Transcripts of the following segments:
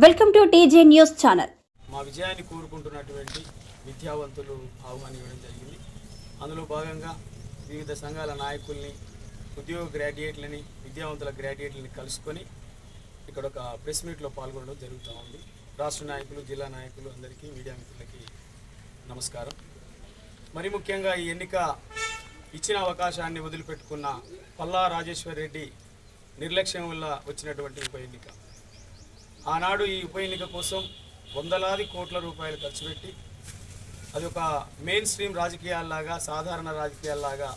Welcome to TJ news channel. మా విజయాన్ని కోరుకుంటున్నటువంటి విద్యావంతులు ఆహ్వానం ఇవ్వడం జరిగింది. అందులో భాగంగా వివిధ సంఘాల నాయకుల్ని ఉద్యోగ గ్రాడ్యుయేట్లని విద్యావంతుల గ్రాడ్యుయేట్లని కలుసుకొని ఇక్కడ ఒక ప్రెస్ మీట్లో పాల్గొనడం జరుగుతూ ఉంది. రాష్ట్ర నాయకులు జిల్లా నాయకులు అందరికీ మీడియా మిత్రులకి నమస్కారం. మరి ముఖ్యంగా ఈ ఎన్నిక ఇచ్చిన అవకాశాన్ని వదిలిపెట్టుకున్న పల్లా రాజేశ్వర్ రెడ్డి నిర్లక్ష్యం వల్ల వచ్చినటువంటి ఉప ఎన్నిక. ఆనాడు ఈ ఉప ఎన్నిక కోసం వందలాది కోట్ల రూపాయలు ఖర్చు పెట్టి అది ఒక మెయిన్ స్ట్రీమ్ రాజకీయాల్లాగా సాధారణ రాజకీయాల్లాగా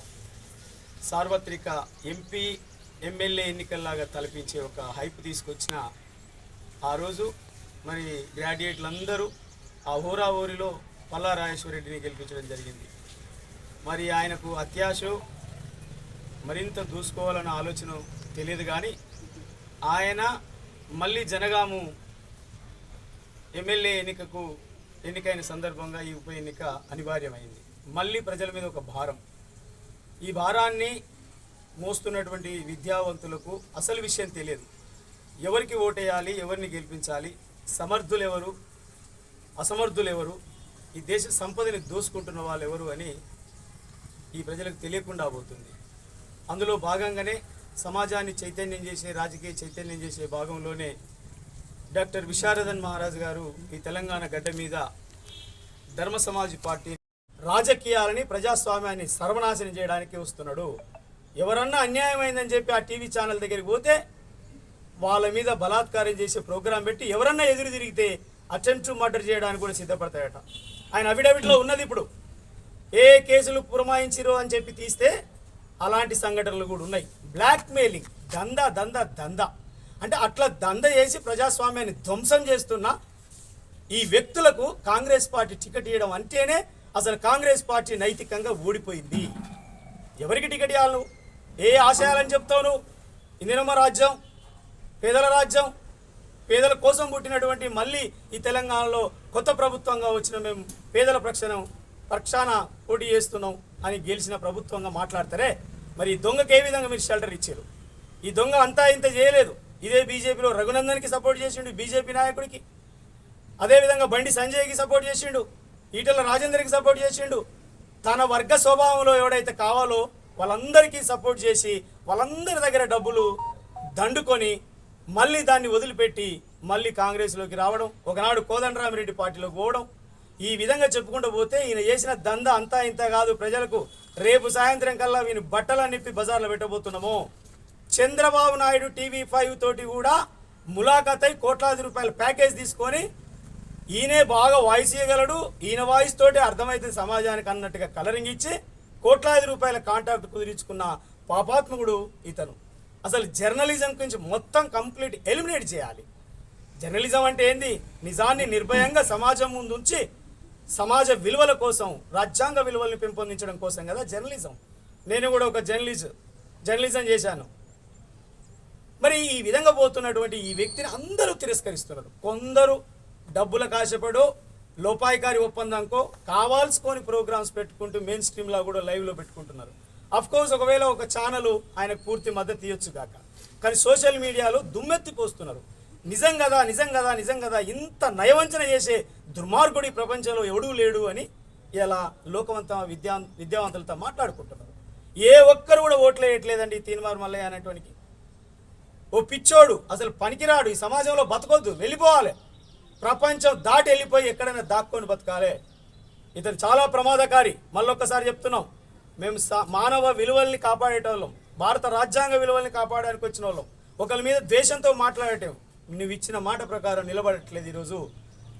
సార్వత్రిక ఎంపీ ఎమ్మెల్యే ఎన్నికల్లాగా తలపించే ఒక హైప్ తీసుకొచ్చిన ఆ రోజు మరి గ్రాడ్యుయేట్లందరూ ఆ హోరాహోరీలో పల్లా రాజేశ్వరరెడ్డిని గెలిపించడం జరిగింది. మరి ఆయనకు అత్యాశో మరింత దూసుకోవాలన్న ఆలోచన తెలియదు కానీ ఆయన మళ్ళీ జనగాము ఎమ్మెల్యే ఎన్నికకు ఎన్నికైన సందర్భంగా ఈ ఉప ఎన్నిక అనివార్యమైంది. మళ్ళీ ప్రజల మీద ఒక భారం. ఈ భారాన్ని మోస్తున్నటువంటి విద్యావంతులకు అసలు విషయం తెలియదు. ఎవరికి ఓటేయాలి ఎవరిని గెలిపించాలి సమర్థులు ఎవరు అసమర్థులు ఎవరు ఈ దేశ సంపదని దోసుకుంటున్న వాళ్ళు ఎవరు అని ఈ ప్రజలకు తెలియకుండా పోతుంది. అందులో భాగంగానే సమాజాన్ని చైతన్యం చేసే రాజకీయ చైతన్యం చేసే భాగంలోనే డాక్టర్ విశారదన్ మహారాజ్ గారు ఈ తెలంగాణ గడ్డ మీద ధర్మ సమాజ్ పార్టీ రాజకీయాలని ప్రజాస్వామ్యాన్ని సర్వనాశనం చేయడానికి వస్తున్నాడు. ఎవరన్నా అన్యాయమైందని చెప్పి ఆ టీవీ ఛానల్ దగ్గరికి పోతే వాళ్ళ మీద బలాత్కారం చేసే ప్రోగ్రాం పెట్టి ఎవరన్నా ఎదురు తిరిగితే అటెంప్ట్ మర్డర్ చేయడానికి కూడా సిద్ధపడతాయట. ఆయన అఫిడవిట్లో ఉన్నది ఇప్పుడు. ఏ కేసులు పురమాయించిరో అని చెప్పి తీస్తే అలాంటి సంఘటనలు కూడా ఉన్నాయి. బ్లాక్మెయిలింగ్ దందా దంద దంద. దంద అంటే అట్లా దంద చేసి ప్రజాస్వామ్యాన్ని ధ్వంసం చేస్తున్న ఈ వ్యక్తులకు కాంగ్రెస్ పార్టీ టికెట్ ఇవ్వడం అంటేనే అసలు కాంగ్రెస్ పార్టీ నైతికంగా ఓడిపోయింది ఎవరికి టికెట్ ఇవ్వాలి ఏ ఆశయాలని చెప్తావు నువ్వు? ఇందిరమ్మ రాజ్యం పేదల రాజ్యం పేదల కోసం పుట్టినటువంటి మళ్ళీ ఈ తెలంగాణలో కొత్త ప్రభుత్వంగా వచ్చిన మేము పేదల ప్రక్షణ పక్షాన పోటీ చేస్తున్నాం అని గెలిచిన ప్రభుత్వంగా మాట్లాడతారే? మరి ఈ దొంగకి ఏ విధంగా మీరు షెల్టర్ ఇచ్చారు? ఈ దొంగ అంతా ఇంత చేయలేదు. ఇదే బీజేపీలో రఘునందన్కి సపోర్ట్ చేసిండు బీజేపీ నాయకుడికి. అదేవిధంగా బండి సంజయ్కి సపోర్ట్ చేసిండు ఈటల రాజేందర్కి సపోర్ట్ చేసిండు. తన వర్గ స్వభావంలో ఎవడైతే కావాలో వాళ్ళందరికీ సపోర్ట్ చేసి వాళ్ళందరి దగ్గర డబ్బులు దండుకొని మళ్ళీ దాన్ని వదిలిపెట్టి మళ్ళీ కాంగ్రెస్లోకి రావడం ఒకనాడు కోదండరామిరెడ్డి పార్టీలోకి పోవడం ఈ విధంగా చెప్పుకుంటూ పోతే ఈయన చేసిన దంద అంతా ఇంత కాదు. ప్రజలకు రేపు సాయంత్రం కల్లా వీని బట్టలు నిప్పి బజార్లో పెట్టబోతున్నాము. చంద్రబాబు నాయుడు టీవీ ఫైవ్ తోటి కూడా ములాఖాతై కోట్లాది రూపాయల ప్యాకేజ్ తీసుకొని ఈయనే బాగా వాయిస్ ఇవ్వగలడు ఈయన వాయిస్ తోటి అర్థమవుతుంది సమాజానికి అన్నట్టుగా కలరింగ్ ఇచ్చి కోట్లాది రూపాయల కాంట్రాక్ట్ కుదిరించుకున్న పాపాత్మకుడు ఇతను. అసలు జర్నలిజం గురించి మొత్తం కంప్లీట్ ఎలిమినేట్ చేయాలి. జర్నలిజం అంటే ఏంది? నిజాన్ని నిర్భయంగా సమాజం ముందు ఉంచి సమాజ విలువల కోసం రాజ్యాంగ విలువల్ని పెంపొందించడం కోసం కదా జర్నలిజం. నేను కూడా ఒక జర్నలిజం జర్నలిజం చేశాను. మరి ఈ విధంగా పోతున్నటువంటి ఈ వ్యక్తిని అందరూ తిరస్కరిస్తున్నారు. కొందరు డబ్బులకు ఆశపడో లోపాయికారి ఒప్పందంకో కావాల్సుకొని ప్రోగ్రామ్స్ పెట్టుకుంటూ మెయిన్ స్ట్రీమ్లో కూడా లైవ్లో పెట్టుకుంటున్నారు. అఫ్కోర్స్ ఒకవేళ ఒక ఛానల్ ఆయనకు పూర్తి మద్దతు ఇవ్వచ్చు కాక కానీ సోషల్ మీడియాలో దుమ్మెత్తిపోస్తున్నారు నిజం కదా నిజం కదా నిజం కదా ఇంత నయవంచన చేసే దుర్మార్గుడి ప్రపంచంలో ఎవడూ లేడు అని ఇలా లోకవంత విద్యా విద్యావంతులతో మాట్లాడుకుంటున్నారు. ఏ ఒక్కరు కూడా ఓట్లేయట్లేదండి తీన్మార్ మల్లయ్య అనేటువంటి ఓ పిచ్చోడు అసలు పనికిరాడు ఈ సమాజంలో బతకొద్దు వెళ్ళిపోవాలి. ప్రపంచం దాటి వెళ్ళిపోయి ఎక్కడైనా దాక్కొని బతకాలి. ఇతను చాలా ప్రమాదకారి మళ్ళొక్కసారి చెప్తున్నాం. మేము మానవ విలువల్ని కాపాడేటోళ్ళం భారత రాజ్యాంగ విలువల్ని కాపాడడానికి వచ్చిన వాళ్ళం ఒకరి మీద ద్వేషంతో మాట్లాడటం నువ్వు ఇచ్చిన మాట ప్రకారం నిలబడట్లేదు ఈరోజు.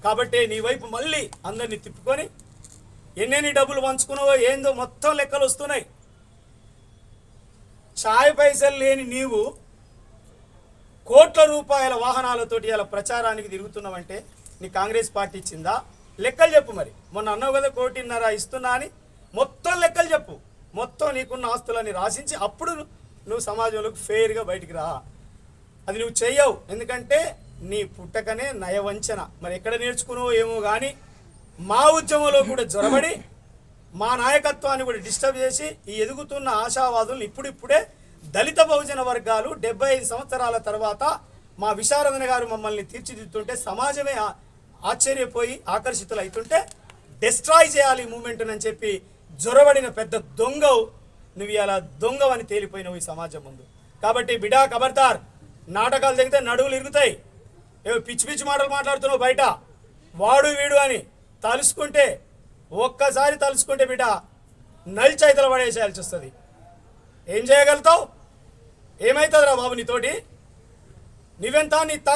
కాబట్టి నీ వైపు మళ్ళీ అందరినీ తిప్పుకొని ఎన్నెన్ని డబ్బులు పంచుకున్నావో ఏందో మొత్తం లెక్కలు వస్తున్నాయి. ఛాయ్ పైసలు లేని నీవు కోట్ల రూపాయల వాహనాలతోటి ఇలా ప్రచారానికి తిరుగుతున్నావంటే నీ కాంగ్రెస్ పార్టీ ఇచ్చిందా? లెక్కలు చెప్పు మరి. మొన్న అన్నావు కదా కోటిన్నర ఇస్తున్నా అని. మొత్తం లెక్కలు చెప్పు. మొత్తం నీకున్న ఆస్తులని రాసించి అప్పుడు నువ్వు సమాజంలోకి ఫెయిర్గా బయటికి రా. అది నువ్వు చేయవు ఎందుకంటే నీ పుట్టకనే నయవంచన. మరి ఎక్కడ నేర్చుకున్నావో ఏమో కానీ మా ఉద్యమంలో కూడా జొరబడి మా నాయకత్వాన్ని కూడా డిస్టర్బ్ చేసి ఈ ఎదుగుతున్న ఆశావాదులను ఇప్పుడిప్పుడే దళిత బహుజన వర్గాలు డెబ్బై ఐదు సంవత్సరాల తర్వాత మా విశారదన గారు మమ్మల్ని తీర్చిదిద్దుతుంటే సమాజమే ఆశ్చర్యపోయి ఆకర్షితులు అవుతుంటే డిస్ట్రాయ్ చేయాలి ఈ మూమెంట్ అని చెప్పి జొరబడిన పెద్ద దొంగవు. నువ్వు ఇలా దొంగవని తేలిపోయినవు ఈ సమాజం ముందు. కాబట్టి బిడా ఖబర్దార్ నాటకాలు దిగితే నడువులు ఇరుగుతాయి. ఏవో పిచ్చి పిచ్చి మాటలు మాట్లాడుతున్నావు బయట. వాడు వీడు అని తలుసుకుంటే ఒక్కసారి తలుసుకుంటే బిడ్డ నల్చైతలు పడేసేయాల్సి వస్తుంది. ఏం చేయగలుగుతావు? ఏమవుతుందిరా బాబు నీతోటి? నువ్వెంత నీ తా